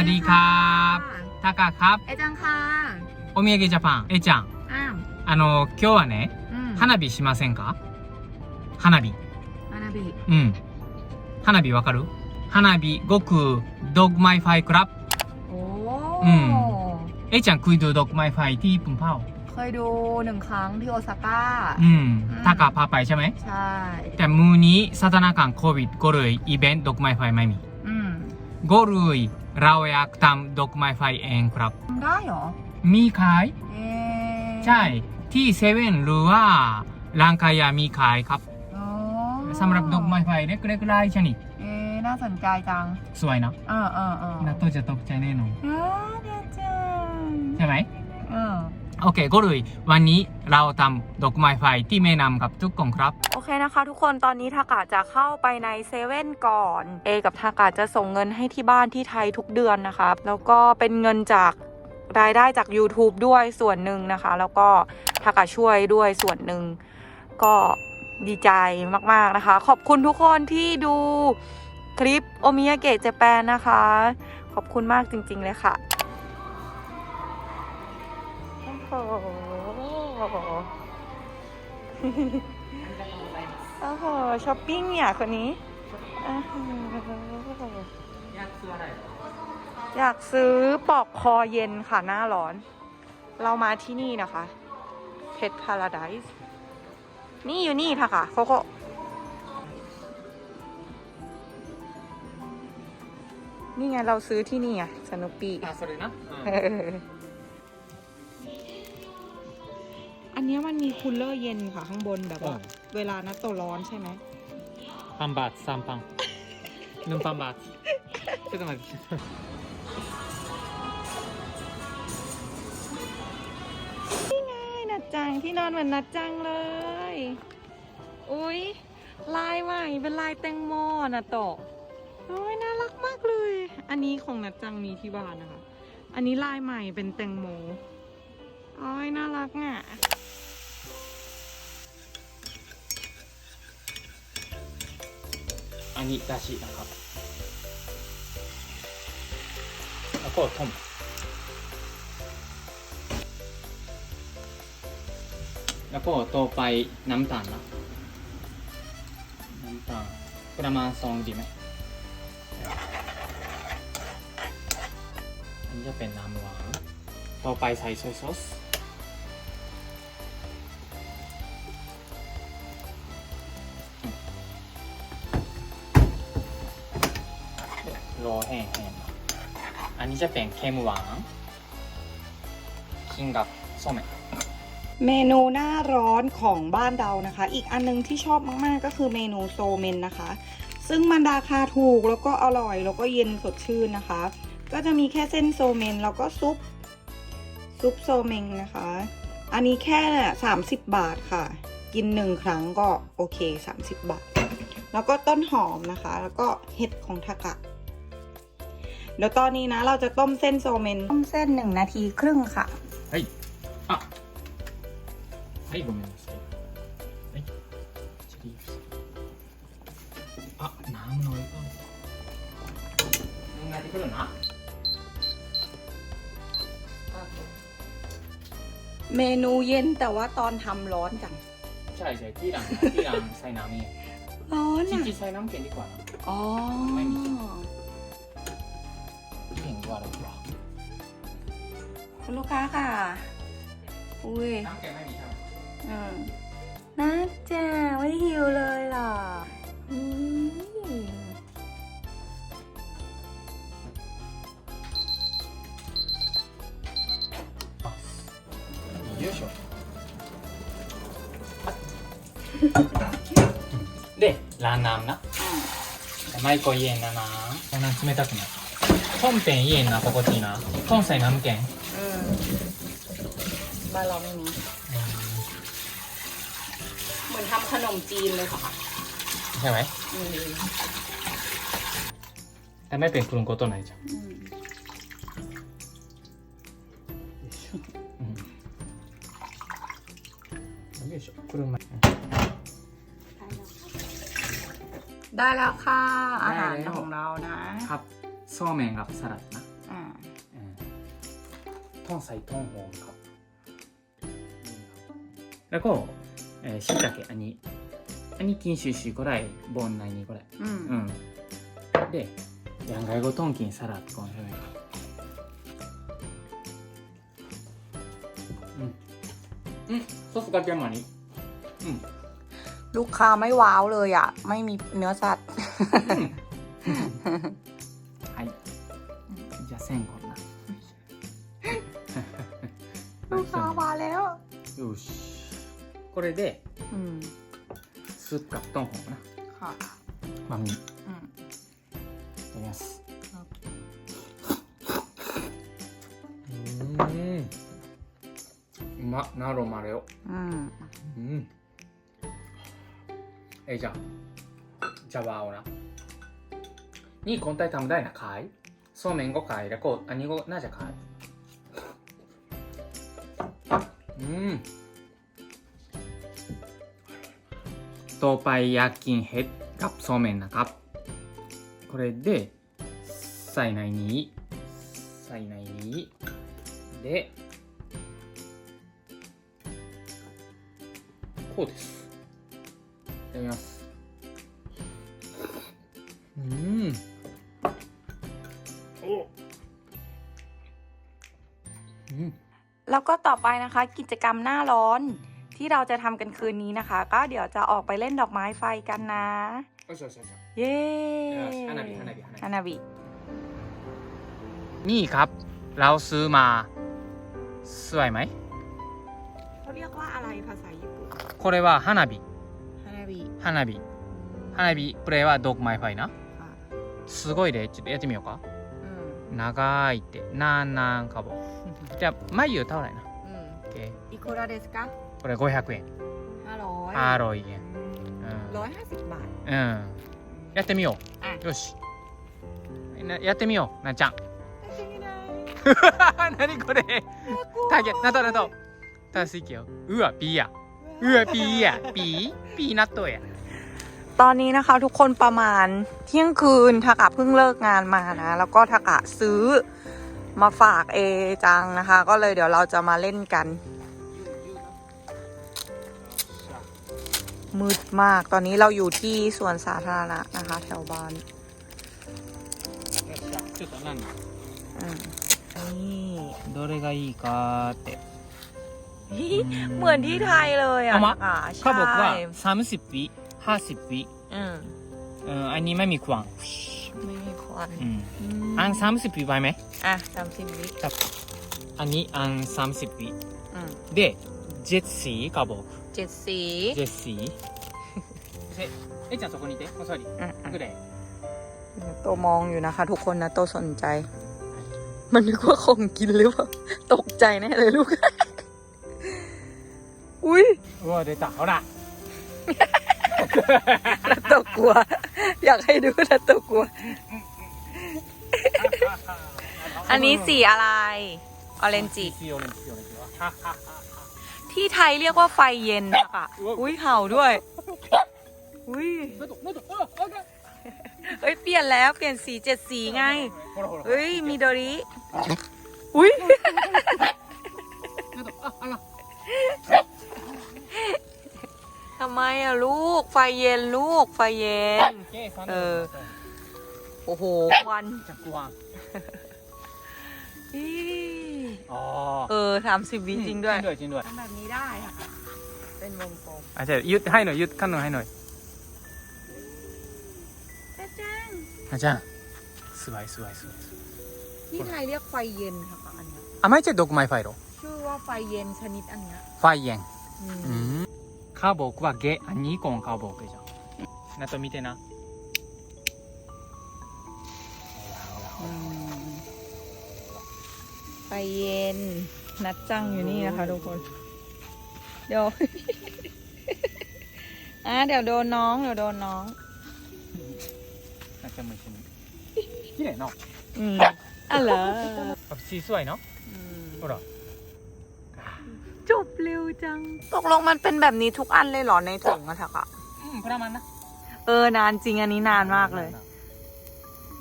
วัสดีครับタカครับ เอจังค่ะ お土産ジャパンえちゃん อ้าว あの今日はね อืม 花火しませんか花火 ฮานาบิ うん花火わかる花火ごくドッグマイファイクラブ โอ้ อืม えちゃんคุยดูดอกไม้ไฟที่ญี่ปุ่นเปล่า เคยดูหนึ่งครั้งที่โอซาก้า อืม อืม タカพาไปใช่ไหม ใช่ แต่มือนี้สถานการณ์โควิดก็เลยอีเวนต์ดอกไม้ไฟไม่มี อืม ก็เลย เราอยากทำดอกไม้ไฟเองครับทำได้เหรอ มีขาย เอ๊ะใช่ ที่เซเว่นหรือว่าร้านขายยามีขายครับอ๋อสำหรับดอกไม้ไฟเล็กๆรายชนิดเอ๊ะน่าสนใจจังสวยนะเออเออเออนาโตจะตกใจแน่นอนอ่าเดี๋ยวจังใช่ไหมเออ โอเคก็เลยวันนี้เราทำดอกไม้ไฟที่แม่นำกับทุกคนครับ โอเคนะคะ ทุกคนตอนนี้ทากาจะเข้าไปในเซเว่นก่อนเอกับทากาจะส่งเงินให้ที่บ้านที่ไทยทุกเดือนนะคะแล้วก็เป็นเงินจากรายได้จาก YouTube ด้วยส่วนหนึ่งนะคะ แล้วก็ทากาช่วยด้วยส่วนหนึ่งก็ดีใจมาก ๆ นะคะ ขอบคุณทุกคนที่ดูคลิปโอมิยาเกะเจแปนนะคะ ขอบคุณมากจริง ๆ เลยค่ะ โอ้โหโอ้โหช้อปปิ้งเนี่ยคนนี้อยากซื้ออะไรอยากซื้อปอกคอเย็นค่ะหน้าร้อน เรามาที่นี่นะคะเพชรพาราไดส์นี่อยู่นี่ค่ะค่ะโคโคนี่ไงเราซื้อที่นี่อะสนุปปี้อะสวัสดีนะ อันนี้มันมีคูลเลอร์เย็นค่ะข้างบนแบบเวลานัดตัวร้อนใช่ไหม 반밭 쌈빵 눈반밭 잠깐만นึ่ไงนัดจังที่นอนเหมือนนัดจังเลย อุ้ยลายใหม่เป็นลายแตงโมนะโตะโอ้ยน่ารักมากเลย อันนี้ของนัดจังมีที่บ้านนะคะ อันนี้ลายใหม่เป็นแตงโมโอ้ยน่ารักอะ อันนี้だしนะครับ แล้วก็ต้มแล้วก็ต่อไปน้ำตาลนะน้ำตาลประมาณสองดีไหมอันนี้จะเป็นน้ำหวานต่อไปใส่ซยซอส รอแห้งๆอันนี้จะเป็นเค็มหวานกินกับส้มเมนูหน้าร้อนของบ้านเรานะคะ อีกอันนึงที่ชอบมากๆ ก็คือเมนูโซเมนนะคะ ซึ่งมันราคาถูกแล้วก็อร่อยแล้วก็เย็นสดชื่นนะคะ ก็จะมีแค่เส้นโซเมนแล้วก็ซุปซุปโซเมงนะคะ อันนี้แค่ 30 บาทค่ะ กินหนึ่งครั้งก็โอเค 30 บาท แล้วก็ต้นหอมนะคะ แล้วก็เห็ดของทากะ เดี๋ยวตอนนี้นะเราจะต้มเส้นโซเมน ต้มเส้น 1 นาทีครึ่งค่ะ はい。あ。はい、ごめんなさい。はい。チリーズあ、ナムの笑顔。考えてくるな。 เมนูเย็นแต่ว่าตอนทำร้อนจัง ใช่ใช่ที่หลังที่หลังใส่น้ำนี่ ร้อน จ อ่ะ ริงๆใส่น้ำเค็มดีกว่านะ อ๋อ ไม่ คุณลูกค้าค่ะ อุ้ย น้ำเค็มไม่มีใช่ไหม อืมน่าจะไม่หิวเลยเหรออืม よいしょ。で、ランナーな。マイコイエンだな。こんな冷たくない。トンペンイエンな、心地いいな。トンサイナムケン。 อืม บ้านเราไม่มี เหมือนทำขนมจีนเลยค่ะ ใช่ไหม อืม แต่ไม่เป็นกลุ่มことないじゃん。 อืม よいしょ。これうまい。 ได้แล้วค่ะ อาหาร ได้แล้ว ของเรานะ ครับそうめんกับสลัดนะ อ่า ต้นใส่ต้นหอมครับ แล้วก็ เอ่อชิตาเกะอันนี้ อันนี้กินชิๆก็ได้บนในนี้ก็ได้ อืม อืมでヤンガイゴトンキンサラダก่อนใช่ไหมครับอืมอืมซอสกาเทียมอันนี้อืม ลูกค้าไม่ว้าวเลยอ่ะ ไม่มีเนื้อสัตว์ はいじゃあ線こんな ลูกค้ามาแล้ว よし これでうん。スープカットのほうかな。はあ。まみ。いうん。ただきます。うん。うまっ。ナロマレうん。うん。えいじゃんじゃわおな。にこんたいたむだいなかい。そうめんごかいらこう。あにごなじゃかい。うん。 ต่อไปอยากกินเห็ดกับそうめんนะครับ これでใส่ในนี้ใส่ในนี้でこうです。いただきます。うん。お。うん。 แล้วก็ต่อไปนะคะ กิจกรรมหน้าร้อน ที่เราจะทำกันคืนนี้นะคะ ก็เดี๋ยวจะออกไปเล่นดอกไม้ไฟกันนะ よしよしよし。 เย้ よし花火花火花火ฮานาบิ นี่ครับ เราซื้อมาสวยไหม เขาเรียกว่าอะไรภาษาญี่ปุ่น これは花火。 ฮานาบิ 花火。花火、これはドッグマイファイな。 ค่ะ すごいで、ちょっとやってみようか。 อืม 長いって、なんなんかぼ。じゃあ、眉เท่าไหร่นะ อืม โอเค อีโคราเดสกะ これ500円。 ห้าร้อย 500円。うんร้อยห้าสิบบาท うん。やってみよあう。よし。なやってみよう、なっちゃん。何これたけ、なとなと。たすいけよ。うわ、ピーや。うわ、ピーや。ピーピー納豆や。 ตอนนี้นะคะทุกคนประมาณเที่ยงคืนทากะเพิ่งเลิกงานมานะ แล้วก็ทากะซื้อมาฝากเอจังนะคะ ก็เลยเดี๋ยวเราจะมาเล่นกัน มืดมากตอนนี้เราอยู่ที่สวนสาธารณะนะคะ แถวบ้าน ちょっと何 อืมนี่ どれがいいかって。 เหมือนที่ไทยเลยอ่ะ เอามา ทากะ เขาบอกว่า ใช่ 30วิ50วิ อืม เอออันนี้ไม่มีควัน ไม่มีควัน อืม อืม อัน30วิไหวไหม อ่ะสามสิบวิ อันนี้อัน30วิ อืม でジェッシーか僕 เจ็ดสี ジェッシーでえいちゃんそこにいてお座り อืมอืม ぐらい โตมองอยู่นะคะ ทุกคนนะโตสนใจ มันนึกว่าของกินหรือเปล่า ตกใจแน่เลยลูก อุ้ย うわ出たほら นาโตกลัว อยากให้ดูนาโตกลัว อันนี้สีอะไร ออเรนจิ สีオレンジオレンジはははは ที่ไทยเรียกว่าไฟเย็นค่ะ อุ้ยเห่าด้วย อุ้ยเอ้ยเปลี่ยนแล้วเปลี่ยนสีเจ็ดสีไงเฮ้ยมีโดริอุ้ยทำไมอะลูก ไฟเย็นลูก ไฟเย็น เออ โอ้โห ควันจักรวาล เออสามสิบวิจริงด้วย จริงด้วยแบบนี้ได้ค่ะ เป็นวงกลมอาจจะยืดให้หน่อยยืดขั้นหน่อยให้หน่อยแต่จ้างอาจารย์สวยสวยสวยที่ไทยเรียกไฟเย็นค่ะอันนี้อะไม่ใช่ดอกไม้ไฟหรอชื่อว่าไฟเย็นชนิดอันนี้ไฟเย็นอืม เขาบอกว่าเกะอันนี้ก่อนข้าบอกเลยจ้ะนาโตมิเตนะ ไปเย็น นัดจังอยู่นี่นะคะทุกคน เดี๋ยว อะเดี๋ยวโดนน้องเดี๋ยวโดนน้องน่าจะเหมือนคนที่ไหนเนาะอืมอะเหรอแบบชีสวยเนาะโอ้โหจบเร็วจัง ตกลงมันเป็นแบบนี้ทุกอันเลยเหรอในถุงอะถักอะอืมประมาณนะ เออนานจริงอันนี้นานมากเลย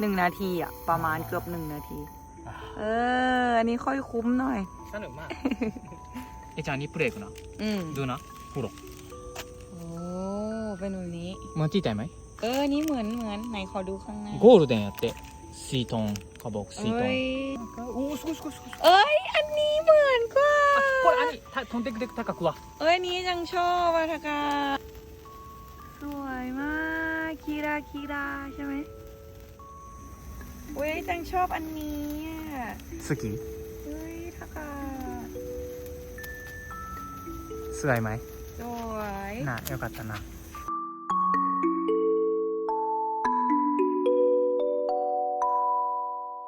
หนึ่งนาทีอะประมาณเกือบหนึ่งนาที เออ อันนี้ค่อยคุ้มหน่อย สนุกมากไอ้จานนี้เปลือกนะดูนะปุลกโอ้เป็นแบบนี้มันที่ใจไหมเออ นี่เหมือนเหมือนไหนขอดูข้างในโกลเด้นอะเตะสีทองเขาบอกสีทองโอ้สวยสวยสวยเอ้ย อันนี้เหมือนกว่าอันนี้ถ้าทนเด็กๆถ้ากลัวเอ้ยนี้จังชอบอะทักาสวยมากคีราคีราใช่ไหมเว้ยจังชอบอันนี้ 好き เฮ้ยทากา すごいไหม สวย น่าよかったな